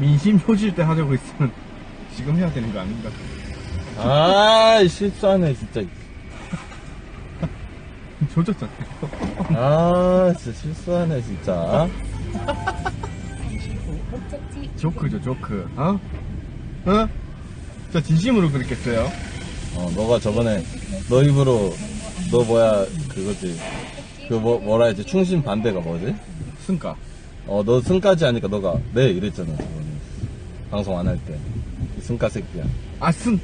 민심 효질 때 하자고 했으면 지금 해야 되는 거 아닌가? 아, 실수하네, 진짜. 조졌잖아요. 아, 진짜 실수하네, 진짜. 조크죠, 조크. 어? 어? 저 진심으로 그랬겠어요? 어, 너가 저번에, 너 입으로, 너 뭐야, 그거지. 그 뭐, 뭐라 했지? 충신 반대가 뭐지? 승가. 어, 너 승까지 하니까 너가, 네, 이랬잖아, 저번에. 방송 안 할 때. 이 승까 새끼야. 아, 승.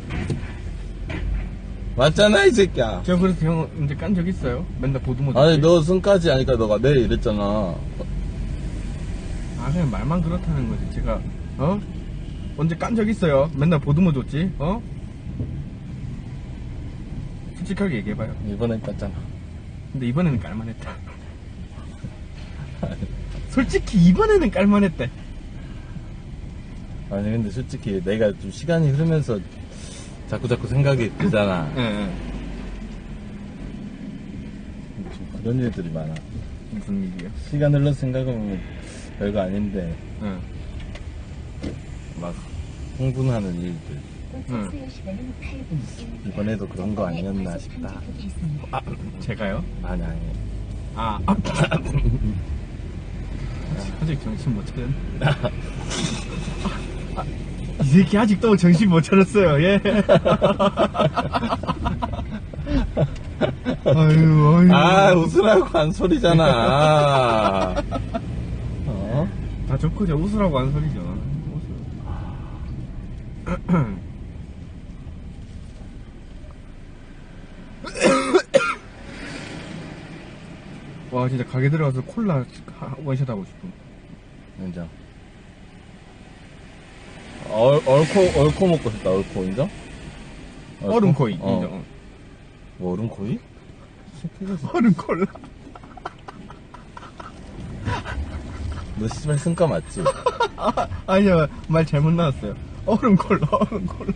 맞잖아, 이 새끼야. 제가 그래서 형 이제 깐 적 있어요? 맨날 보드모 아니, 너 승까지 하니까 너가 네, 이랬잖아. 아, 그냥 말만 그렇다는 거지. 제가, 어? 언제 깐 적 있어요? 맨날 보드모 줬지? 어? 솔직하게 얘기해봐요. 이번엔 깠잖아. 근데 이번에는 깔만했다. 솔직히 이번에는 깔만했대. 아니, 근데 솔직히 내가 좀 시간이 흐르면서 자꾸 자꾸 생각이 들잖아. 예, 예. 좀 그런 일들이 많아. 무슨 일이야? 시간 흘러서 생각하면 별거 아닌데, 예. 맞아. 흥분하는 일들. 8분. 이번에도 그런 거 아니었나 싶다. 아, 제가요? 아니, 아니. 아, 아. 아직 정신 못 차렸네. 아, 이 새끼 아직도 정신 못 차렸어요, 예. 아유, 아유. 아, 웃으라고 한 소리잖아. 어? 다 좋고죠. 웃으라고 한 소리죠. 와 진짜 가게 들어가서 콜라 하- 원샷 하고 싶음. 인정. 얼, 얼코, 얼코 먹고 싶다, 얼코, 인정? 얼코? 얼음 코이 어. 인정. 뭐, 얼음 코이? 새끼가 진짜. 얼음 콜라. 너 씨발 승가 맞지? 아, 아니요 말 잘못 나왔어요. 얼음 콜라 얼음 콜라.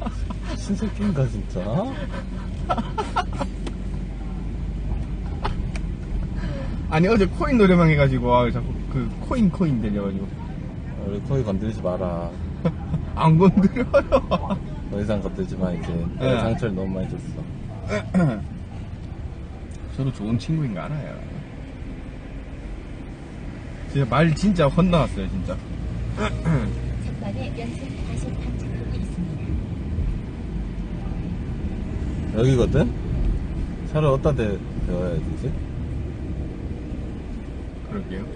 신새끼인가, 진짜? 아니 어제 코인 노래방 해가지고 아, 자꾸 그 코인 코인 들려가지고 우리 코이 건드리지 마라. 안 건드려요. 더 이상 건들지 마, 이제. 네. 상처를 너무 많이 줬어. 저도 좋은 친구인 거 알아요. 진짜 말 진짜 혼나왔어요 진짜. 연속 있습니다. 여기거든? 차를 어디다 대, 대워야 되지? 그럴게요.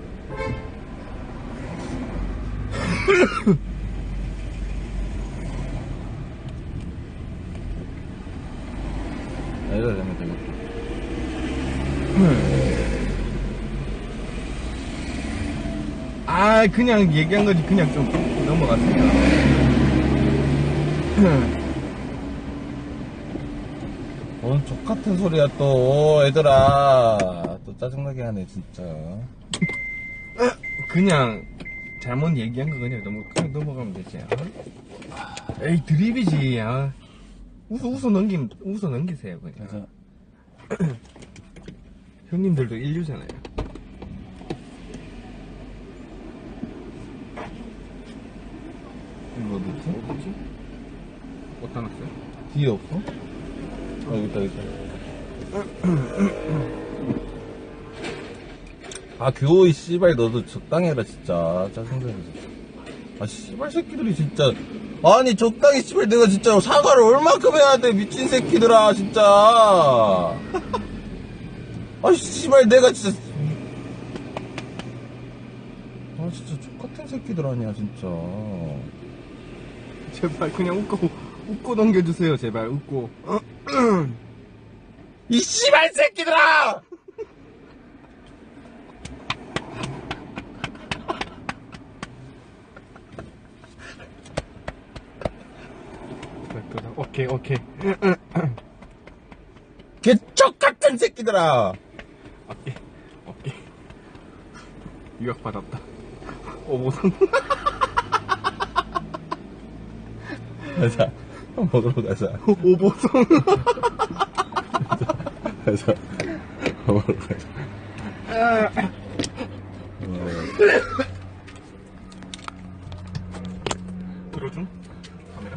여기다 대면 되겠다. 아 그냥 얘기한 거지 그냥 좀 넘어갔습니다. 뭔 족같은 소리야, 또, 얘들아. 또 짜증나게 하네, 진짜. 그냥 잘못 얘기한 거 그냥 넘어 그냥 넘어가면 되지. 아? 에이 드립이지. 아. 웃어 웃어 넘김 웃어 넘기세요 그냥. 형님들도 인류잖아요. 이거 어디지? 어디지? 어디다 놨어요? 뒤에 없어? 어, 여기 있다, 여기 있다. 아, 교호이 씨발, 너도 적당히 해라, 진짜. 짜증나네. 아, 씨발 새끼들이 진짜. 아니, 적당히 씨발, 내가 진짜 사과를 얼마큼 해야 돼, 미친 새끼들아, 진짜. 아, 씨발, 내가 진짜. 아, 진짜 족같은 새끼들 아니야, 진짜. 제발 그냥 웃고 웃고 넘겨주세요 제발 웃고. 이 씨발 새끼들아! 오케이 오케이 개척 같은 새끼들아! 오케이 오케이 유학 받았다. 오보상. 가자. 밥 먹으러 가자. 오보성. 가자. 밥 먹으러 가자. 들어줌? 카메라?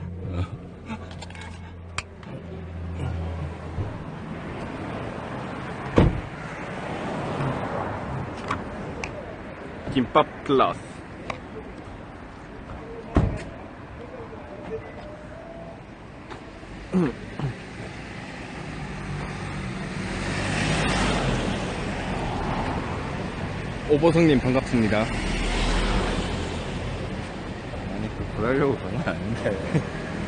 김밥 플러스 오보성님 반갑습니다. 아니, 그, 그러려고 그런 건 아닌데.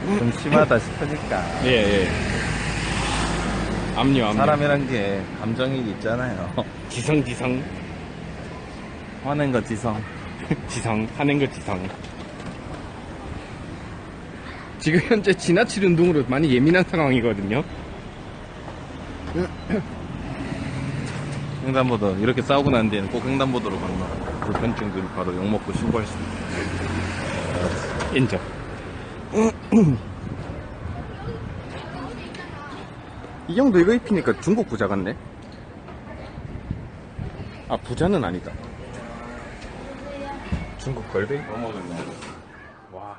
좀 심하다 싶으니까. 예, 예. 압류, 압류. 사람이란 게 감정이 있잖아요. 지성, 지성. 화낸 거 지성. 지성. 하는 거 지성. 지금 현재 지나칠 운동으로 많이 예민한 상황이거든요. 횡단보도 이렇게 싸우고 난 뒤에는 꼭 횡단보도로 건너. 불편증 들 바로 욕먹고 신고할 수 있다. 인정. 이 형도 이거 입히니까 중국 부자 같네? 아, 부자는 아니다. 중국 걸베이 뭐 먹었냐? 와.